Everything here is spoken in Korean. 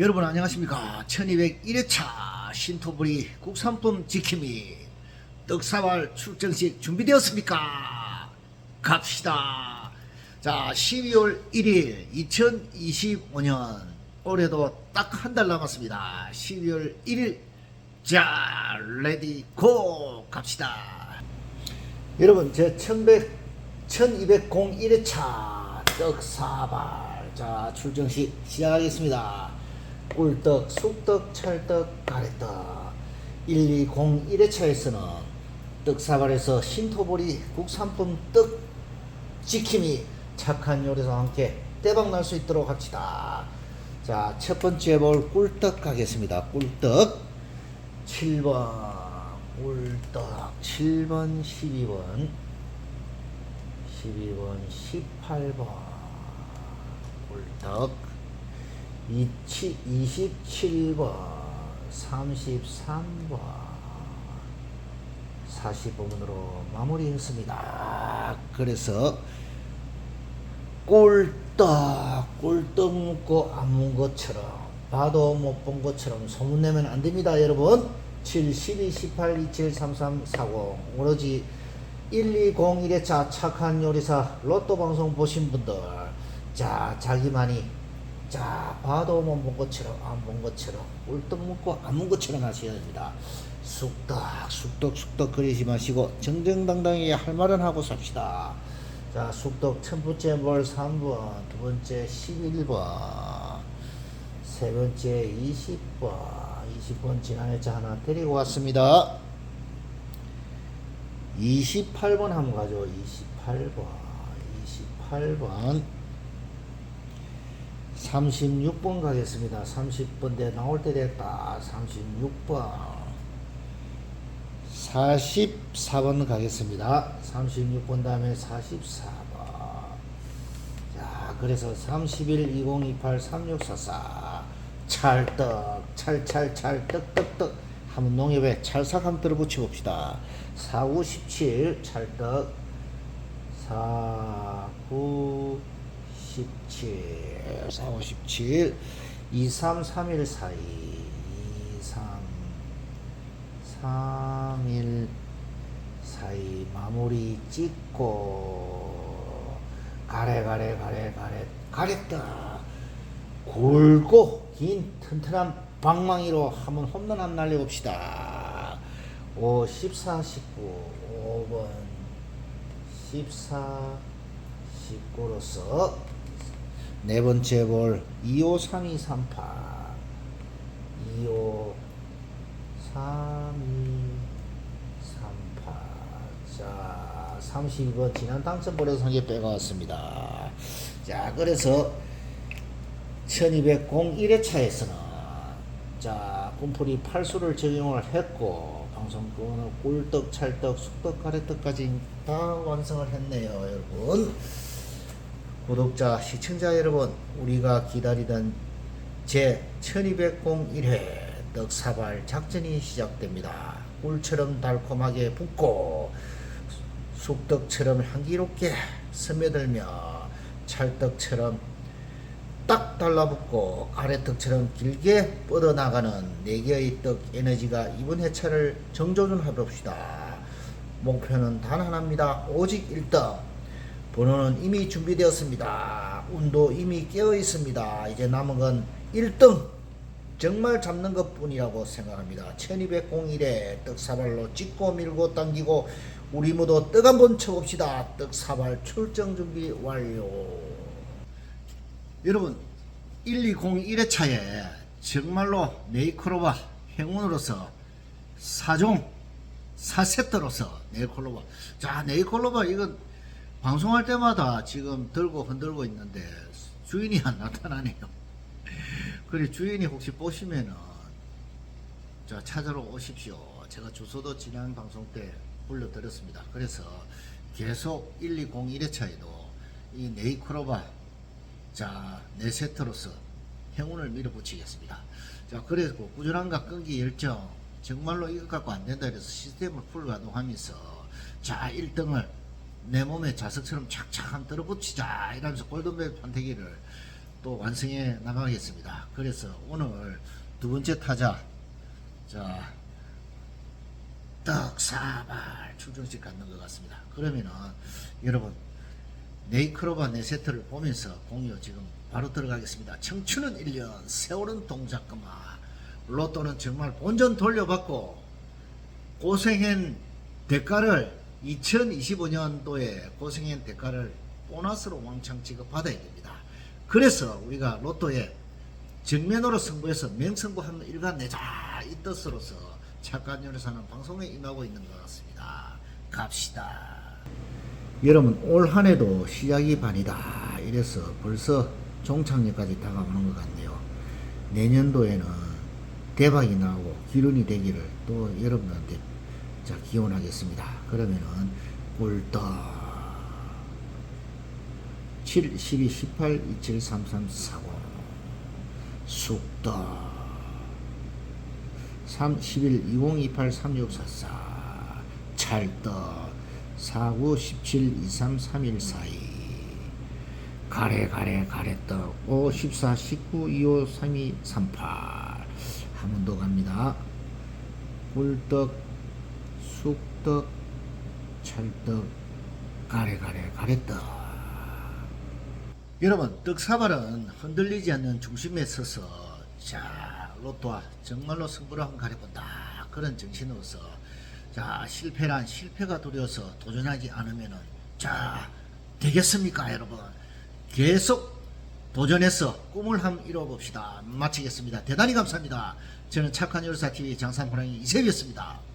여러분 안녕하십니까? 1201회차 신토부리 국산품 지킴이 떡사발 출정식 준비되었습니까? 갑시다. 자 12월 1일 2025년 올해도 딱 한 달 남았습니다. 12월 1일. 자 레디 고! 갑시다. 여러분 제 1100, 1201회차 떡사발. 자 출정식 시작하겠습니다 꿀떡, 쑥떡, 찰떡, 가래떡. 1201회차에서는 떡사발에서 신토보리 국산품 떡 지킴이 착한 요리사와 함께 대박 날 수 있도록 합시다. 자 첫 번째 볼 꿀떡 가겠습니다. 꿀떡. 7번 꿀떡. 7번 12번. 12번 18번 꿀떡 27번 33번 40번으로 마무리했습니다. 그래서 꿀떡 꿀떡 먹고 안 먹은 것처럼 봐도 못 본 것처럼 소문내면 안 됩니다 여러분 7, 12, 18, 27, 33, 40 오로지 1201회차 착한 요리사 로또 방송 보신 분들 자 자기만이 자 봐도 못 본 것처럼 안 본 것처럼 꿀떡 먹고 안 먹은 것처럼 하셔야 됩니다. 쑥떡 쑥떡 쑥떡 그리지 마시고 정정당당하게 할 말은 하고 삽시다. 자 쑥떡 첫 번째 볼 3번 두 번째 11번 세 번째 20번 20번 지난 회차 하나 데리고 왔습니다. 28번 한번 가죠. 28번 28번 36번 가겠습니다. 30번대 나올 때 됐다. 36번. 44번 가겠습니다. 36번 다음에 44번. 자 그래서 31 2028 3644 찰떡 찰찰찰 떡떡떡. 한번 농협에 찰싹 한번 들어붙여 봅시다. 4917 찰떡. 49 17 4517 2331 사이 23 3일 사이 마무리 찍고 가래 가래 가래 가래 가랬다. 굵고 긴 튼튼한 방망이로 한번 홈런 한 날려봅시다. 5 14 19 5번 14 19로서 네 번째 볼 25 32 38 25 32 38 자, 32번 지난 당첨번호에서 한 개 빼가왔습니다. 자, 그래서 1201회차에서는 자, 꿈풀이 팔수를 적용을 했고 방송권은 꿀떡, 찰떡, 쑥떡, 가래떡까지 다 완성을 했네요, 여러분. 구독자, 시청자 여러분, 우리가 기다리던 제 1201회 떡사발 작전이 시작됩니다. 꿀처럼 달콤하게 붓고 쑥떡처럼 향기롭게 스며들며 찰떡처럼 딱 달라붙고 가래떡처럼 길게 뻗어나가는 네 개의 떡 에너지가 이번 회차를 정조준하봅시다. 목표는 단 하나입니다. 오직 1등. 번호는 이미 준비되었습니다. 운도 이미 깨어 있습니다. 이제 남은 건 1등. 정말 잡는 것 뿐이라고 생각합니다. 1201에 떡사발로 찍고 밀고 당기고 우리 모두 떡 한번 쳐봅시다. 떡사발 출정 준비 완료. 여러분 1201회 차에 정말로 네이크로바 행운으로서 사종 사세트로서 네이클로바 자 네이클로바 이건 방송할 때마다 지금 들고 흔들고 있는데 주인이 안 나타나네요. 그래 주인이 혹시 보시면은 자 찾으러 오십시오. 제가 주소도 지난 방송 때 불러드렸습니다. 그래서 계속 1201회차에도 이 네이크로바 자, 네 세트로서 행운을 밀어붙이겠습니다. 자, 그래서 꾸준함과 끈기 열정, 정말로 이것 갖고 안 된다 그래서 시스템을 풀가동하면서 자, 1등을 내 몸에 자석처럼 착착 한 들어붙이자 이러면서 골든벨 판때기를 또 완성해 나가겠습니다. 그래서 오늘 두 번째 타자 자 떡사발 출정식 갖는 것 같습니다. 그러면은 여러분 네이크로바 네 세트를 보면서 공유 지금 바로 들어가겠습니다. 청춘은 1년, 세월은 동작금화. 로또는 정말 본전 돌려받고 고생한 대가를 2025년도에 고생한 대가를 보너스로 왕창 지급받아야 됩니다. 그래서 우리가 로또에 정면으로 승부해서 명승부하는 일간 내자 이 뜻으로서 착한 요리사는 방송에 임하고 있는 것 같습니다. 갑시다. 여러분 올 한해도 시작이 반이다. 이래서 벌써 종착역까지 다가오는 것 같네요. 내년도에는 대박이 나오고 기운이 되기를 또 여러분들한테 자 기원하겠습니다. 그러면은 꿀떡 7, 12, 18, 27, 33, 40 숙떡 3, 11, 20, 28, 36, 44 찰떡. 49, 17, 23, 31, 42 가래 가래 가래떡. 5, 14, 19, 25, 32, 38 한 번 더 갑니다. 꿀떡 쑥떡 찰떡 가래 가래 가래떡. 여러분 떡사발은 흔들리지 않는 중심에 서서 자 로또와 정말로 승부를 한번 가려본다. 그런 정신으로서 자 실패란 실패가 두려워서 도전하지 않으면은 자 되겠습니까 여러분? 계속 도전해서 꿈을 한번 이뤄봅시다. 마치겠습니다. 대단히 감사합니다. 저는 착한 열사TV 장산호랑이 이세비였습니다